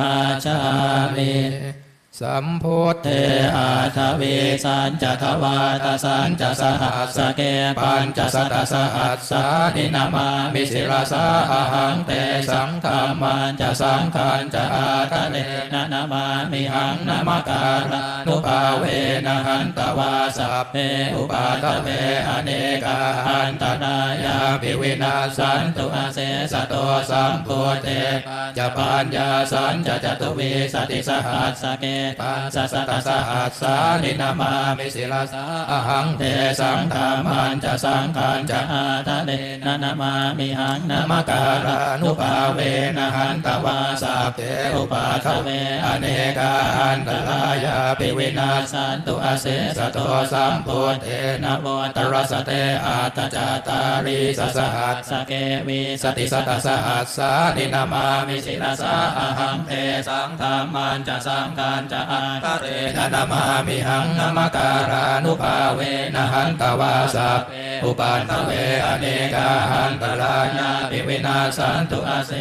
อาชามิ สัมพุทเทเทอาทวีสันจะทวาตสันจะสหัสสเกปัญจะสตสหัสสานินามามิสิรสาอาหังเตสังธรรมันจะสังขันจะอาทะเลนะนามามิหังนามการนุภาเวนะหันตวาสัพเพอุปาทเวอเนกาหันตนายาภิวินาสันตุอาเสสโตสัมพุทเทจะปัญญาสันจะจตุวิสติสหัสสเกปัสสะสตสหัสสานินามามิสิลาสาหังเทสังธรรมันจะสังขันจะอาทะเลนะนามามิหังนามการานุภาเวนะหันตวาสัพเพอุปาทเวอเนกาหันตรายาปิวินาสันตุอาเสสโตสัมพุทเทนะโมตรสเตอาตจาตาริสสหัสสเกวิสติสตสหัสสานินามามิสิลาสาหังเทสังธรรมันจะสังขันจะตาคาเรนะนามามิหังนามการานุภาเวนะหันตวาสัพเพ อุปันตเวอเนกาหันตรายาปิวินาสันตุอาเส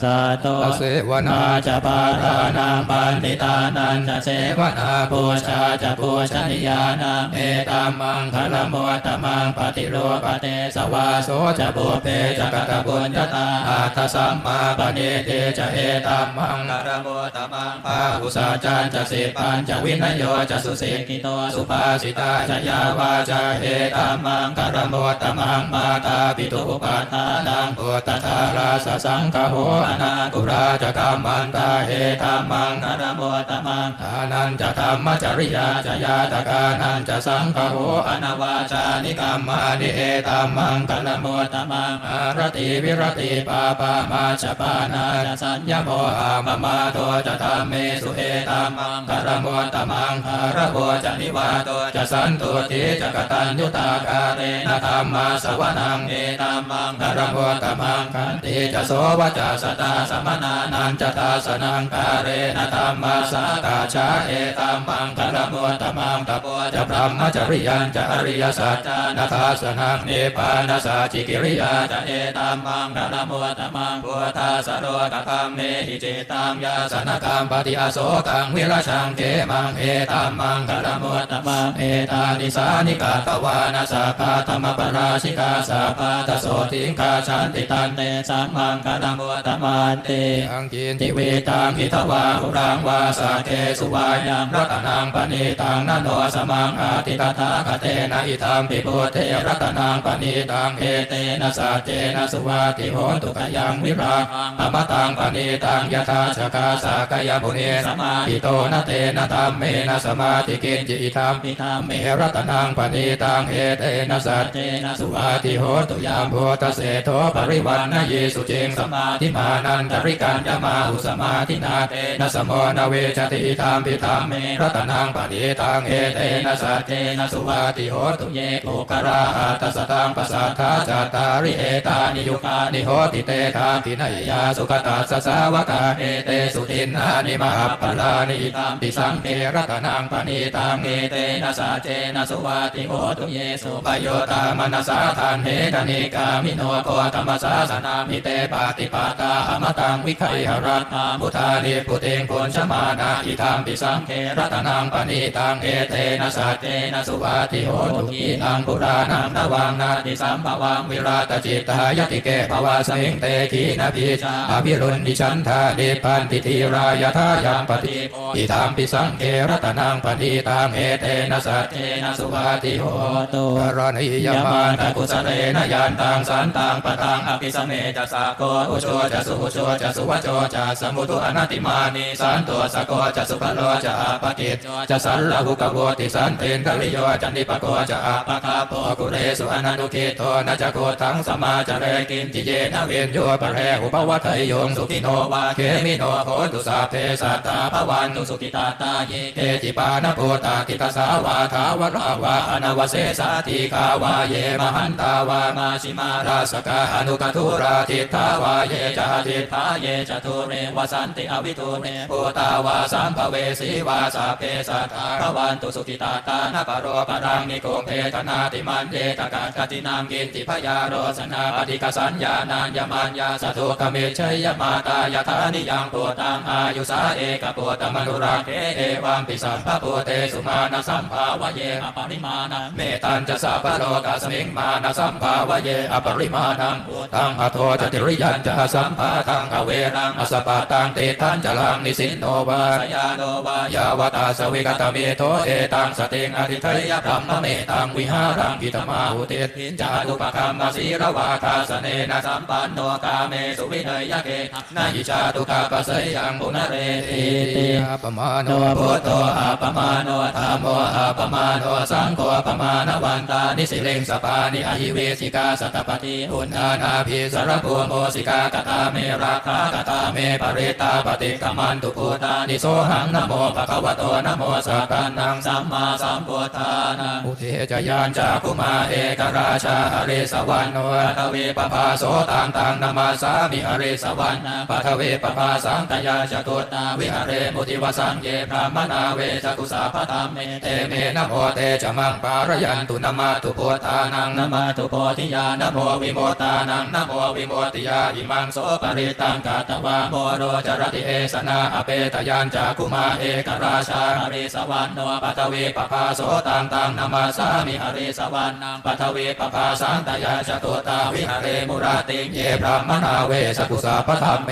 สาโตเสวนานาจะปารานาปันติตานันจะเสวนาปูชาจะปูชนียานาเมตามังคลโมตมังปฏิโลปเตสวาโสจะบุเพจะกตบุญญาตาอาทสัมมาปณิเตจะเอตัมมังคลโมตมังปาหุสาจารจะสิปัญจะวินโยจะสุสิกิโตสุภาสิตาจะยาวาจะเอตัมมังคลโมตมังมาตาปิตุปาทานังปุตตาราสสังคโหอนากุราจะกรรมันตาเอตัมมังคลโมตมังทานันจะธรรมจริยาจะยาตกานันจะสังคโหอนาวาจานิกรรมานิเอตัมมังคลโมตมังอารติวิรติปาปามาชปานาจะสัญญโมหามมาโตจะธรรมเมสุเอตัมังคลโมตมังคารโวจะนิวาโตจะสันตุติจะกตัญญุตาการเรนะธรรมาสวนังเอตัมมังคลโมตมังคันติจะโสวจะสตาสมนานันจตาสนังกาเรนะธรรมาสาตาชาเอตัมมังคลโมตมังตะโพจะพรหมจริยันจะอริยสัจจานาคาสนังเนปานาสาจิกิริยาจะเอตัมมังคลโมตมังพุทธาสโรกธรรมเมหิจิตังยาสนกรรมปฏิอาโสกังวิราชังเกมังเอตัมมังคลโมตมังเอตานิสานิกาตวานาสาาธรรมปราชิกาสาปาตโสทิงคาชันติตันเตสัมมังคลโมตมันเตยังกินทิเวตังพิทวาหุรังวาสาเกสุวายังรัตนังปณิตังนโนสมังอาติตถาคเตนะอิธรรมปิโพเทรัตนังปณิตังเอเตนะสัจเจนะสุวาติโหตุกยังวิราอมตังปณิตังยถาชกาสากยบุเนสมาปิโตนะเตนะธรรมเมนะสมาติกินจิอิธรรมปิธรรมเมรัตนังปณิตังเอเตนะสัจเจนะสุวาติโหตุยามโพตเสโทปริวันนะเยสุเจงสมาธิมานันตริกันยมาอุสมาธินาเตนะสมนาเวชติธรรมปิธรรมเมรัตนังปณิตังเอเตนะสัจเจนะสุวาติโหตุเยโอกราหัตสตังปัสสัทธาจัตตาริเอตานิยุคานิโหติเตทาตินยยาสุขตาสสาวกาเอเตสุทินนานิมหาปลานิตามติสังเกรัตนังปณิตังเอเตนะสัจเจนะสุวาติโหตุเยสุปโยตามนสาทานเหกนิกามิโนโกธรรมสาสนามิเตปาติปาตาอมตังวิไคหรัตามุทานิปุเตงโกนชมานาอิธรรมปิสังเกรัตนังปณิตังเอเตนะสัจเจนะสุวาติโหตุกีตังปุรานังนวังนาติสัมภวังวิราตจิตตายติเกภวาสิงเตขีนาภิชาอภิรุณดิฉันทาเดปันติทีรายทายังปฏิอิธรรมปิสังเกรัตนังปณิตังเอเตนะสัจเจนะสุวาติโหตุรณียยามานตะกุสเรนยานตังสันตังปะตังอภิสเมจะสาโกอุโชจะสุอุโชจะสุวโชจะสมุตุอนัติมานิสันตัวสะโกจะสุภโลจะอาปกิจจะสันลหุกโวติสันเตนกริโยจันติปโกจะอาปะคาโปกุเรสุอนันตุเกโตนะจะโกทังสมาจะเรกินจิเยนะเวนโยปะเรอุปวัตยโยงสุขิโนวาเคมิโนโหตุสาเพสัตตาภวันตุสุขิตาตาเยเกจิปานะโพตาติตาสาวาทาวราวาอนาวเสสาติคาาวาเยมหันตาวามาชิมาราสกาอนุกทุราทิตาวาเยจาทิตาเยจตุเรวสันติอวิทุเรโพตาวาสัมภเวสีวาสาเพสัตตาระวันตุสุขิตาตานาปโรปรังนิโกเพตนาติมันเยตกาคตินามกินติพยาโรสนาปฏิกสัญญานานยมันยาสตุกเมชัยมาตายธานิยังปวตังอายุสาเอกปวตมนุราเทเอวัมปิสัมภปวเตสุมาณสัมภาวะเยอปริมาณเมตัญจะสัพโลกสมิงมาณสัมภาวะเยอปริมาณังตังอโทจติริยันจะสัมภาตังอเวรังอสปาตังเตทันจลังนิสินโนวาสยาโนวายาวตาสวิกตเมโทเอตังสติงอธิทยพรหมเมตังวิหารังกิตมาหุเตตินจาตุปกรรมสีระวาคาสเนนะสัมปันโนกาเมสุวิเนยเกนายิจาตุกาปะเสยังปุนเรติติอาปมาโนพุทโธอาปมาโนธรรมโมอาปมาโนสังโฆปมาณวันตานิสิเลงสปานิอหิเวสิกาสัตตปฏิอุณานาภิสารภูโมสิกากตาเมราคากตาเมปริตาปฏิกมันตุภูตานิโสหังนโมภะคะวะโตนโมสักกานังสัมมาสัมพุทธานังอุเทจจยานจากุมาเอกราชาหริสวรรณโนทเวปภาโสตังตังนามาสามิหริสวรรณปัทเวปภาสังตยาจตุตาวิหเรมุติวสังเยพระมนาเวจตุสาพธรรมเมเตเมนโมเตจมังปารยันตุนามาตุโพธานังนมาตุโพธิยานโมวิโมตานังนโมวิโมติยาอิมังโสปริตังกาตวาโมโรจรติเอสนาอเปตยานจากุมาเอกราชาหริสวรรณโนปัทเวปภาโสตังตังนมาสามิหริสวรรณังปัทเวปภาสังตยาจตุตาวิหเรมุราติเยพระมนาเวสกุสาปธรรมเม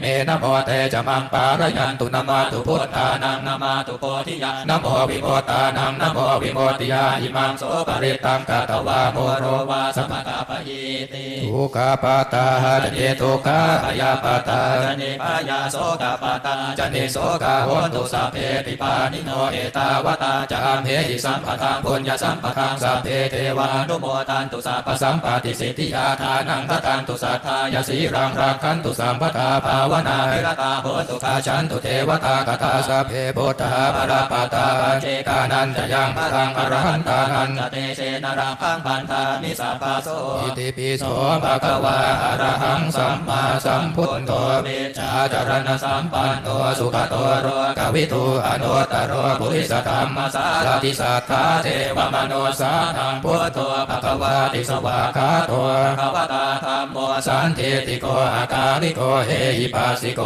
เมนโมเตจมังปารยันตุนมาตุพุทธานังนมาตุโพธิยานโมวิโมตานังนโมวิโมติยาอิมังโสปริตังกตวาโมโรวาสมตาปยิติทุกาปาตาจเจโตกาปยาปตาจเนปยาโสกาปตาจเนโสกาโหตุสัพเพปิปานิโนเอตาวตาจามเหหิสัมปทานปุญญสัมปทานสัพเพเทวานุโมตันตุสัพสัมปติสิทธิยาทานังทตันตุสัทธายสีรังรักขันตุสัมปทาภาวนาภิรตาโหตุคาชันตุเทวตากตาสัพเพโพธาปราปตาเจกานันจะยังพรังอรหันตานันจะเตเชนรังพังพันธามิสัพพะโสติปิโสภะคะวะอะระหังสัมมาสัมพุทโธเมจาจารณสัมปันโนสุขโตโรกวิทูอนุตตรโรปุริสธรรมสารติสัทธาเทวมโนสานังพุทโธภะคะวะติสวาคาโตภะคะวะตาธัมโมสันติติโกอากาลิโกเฮหิปัสสิโก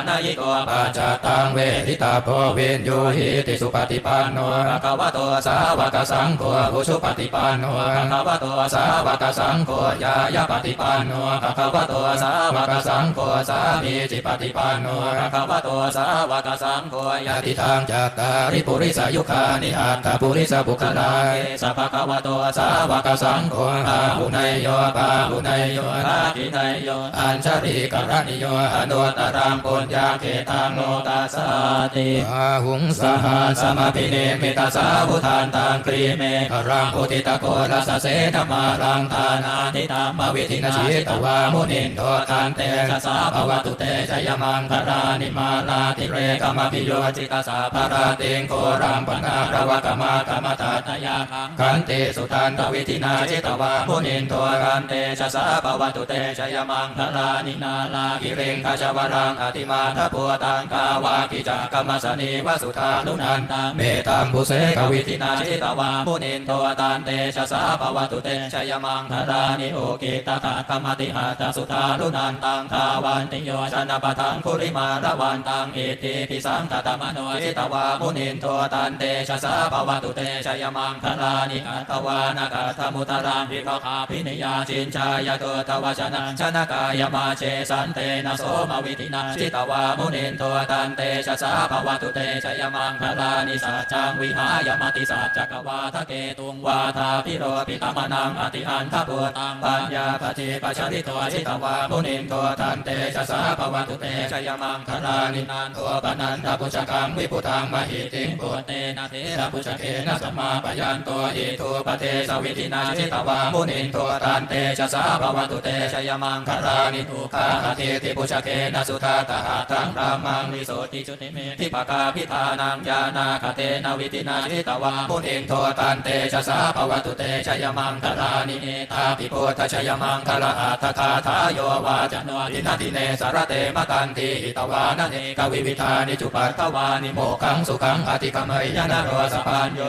โอปะนยิโกปัจจตังเวทิตาโพเวนโยหิติสุปฏิปันโนภะคะวะโตสาวกสังโฆอุชุปฏิปันโนภะคะวะโตสาวกสังโฆยายาปฏิปันโนภะคะวะโตสาวกสังโฆสามีจิปฏิปันโนภะคะวะโตสาวกสังโฆยาติทางจัตตาริปุริสายุคานิอัตตปุริสบุคลาเอสัพพะคะวะโตสาวกสังโฆอาหุนยโยปาหุนยโยอาทินยโยอัญชริกรณิโยอนุตตรังปุญญาเขตังโลตัสสาติอาหุงสสหหัสมาพิเนมิตาสาวุทานตังครีเมฆรังพุติตะโกรัสเสธมารังทานาทิตามวิธินาชิตวามุนินโททานเตชะสาภวตุเตชยมังคารานิมาลาติเรกมพิโยจิตาสาภราเตงโครัมปนาระวะกมากรรมตาตยาคังคันเตสุทานตวิธินาชิตวามุนินโทรันเตชะสาภวตุเตชยมังคารานินาลากิเรงคาชวรังอติมาทปัวตังกาวากิจากรรมสนีวสุธานุนันตาเมตัมบุเสกวิธินาชิตวามุนินโทตันเตชะสาภวตุเตชยมังคารานิโอกิตตะกรรมติหาตสุธานุนันตังทาวันติโยชนะปะทังคุริมาระวันตังอิติปิสังตตมโนชิตวามุนินโทตันเตชะสาภวตุเตชยมังคารานิอัตวานากาธมุตรังวิภคาพินิยาชินชายโตทวชนะชนะกายมาเชสันเตนะโสมวิธินาชิตวามุนินโทตันเตชะสาภวตุเตชยมังคารานิสัจจังวิหายมติสัจจกวาทะเกตุงวาทาพิโรปิตมนังอติอันทปุตังปัญญาปฏิปัจจริโตชิตวามุนินโทตันเตชะสาภวตุเตชยมังคารานินานโทปนันทปุจกังวิพุตังมหิติงปุเตนะเทระปุจเกนะสมมาปยันโตอิทุปเทสวิธินาชิตวามุนินโทตันเตชะสาภวตุเตชยมังคารานิทุกขาเทติปุจเกนะสุทาตหาตังรามังวิโสติจุติเมทิปกาพิธานังญานาคเตนวิธินาชิตวามุนินโทตันเตชะสาภวตุเตชยมังคลานิเตาปิโพธชยมังคลาอัตถคาทายโยวาจโนทินาทิเนสารเตมกันติตวานเนกวิวิธานิจุปัตตวานิโมขังสุขังอธิกรรมยนโรสปัญโย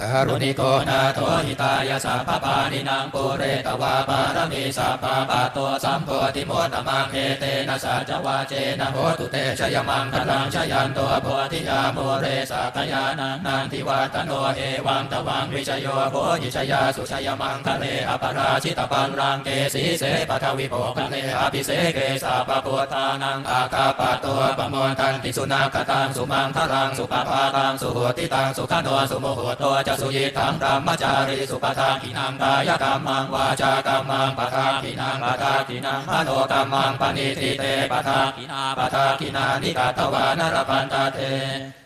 การุณิโกนาโทหิตายาสัพพปานินางปุเรตวาปารมีสัพพะปะโตสัมโพธิโมตมังเอเตนะสัจวาเจนะโหตุเตชยมังคลังชยันโตโพธิยาโมเรสักยานังนันทิวัตโนเอวังตวังวิชโยโพหิชยาสุชยมังคะเลอปราชิตปันรังเกสีเสปทวิโภคะเลอภิเสเกสาปะโพธานังอากาปะโตปะโมทันติสุนาคตังสุมังคลังสุปภาตังสุหติตังสุขโนสุโมโหโตจะสุยิตังธรรมจารีสุปทากินังกายกรรมังวาจากรรมังปทากินังปทากินังมโนกรรมังปณิทิเตปทากินาปทากินานิกาตวานรปันตาเต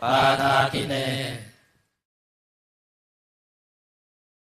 ปทากิเน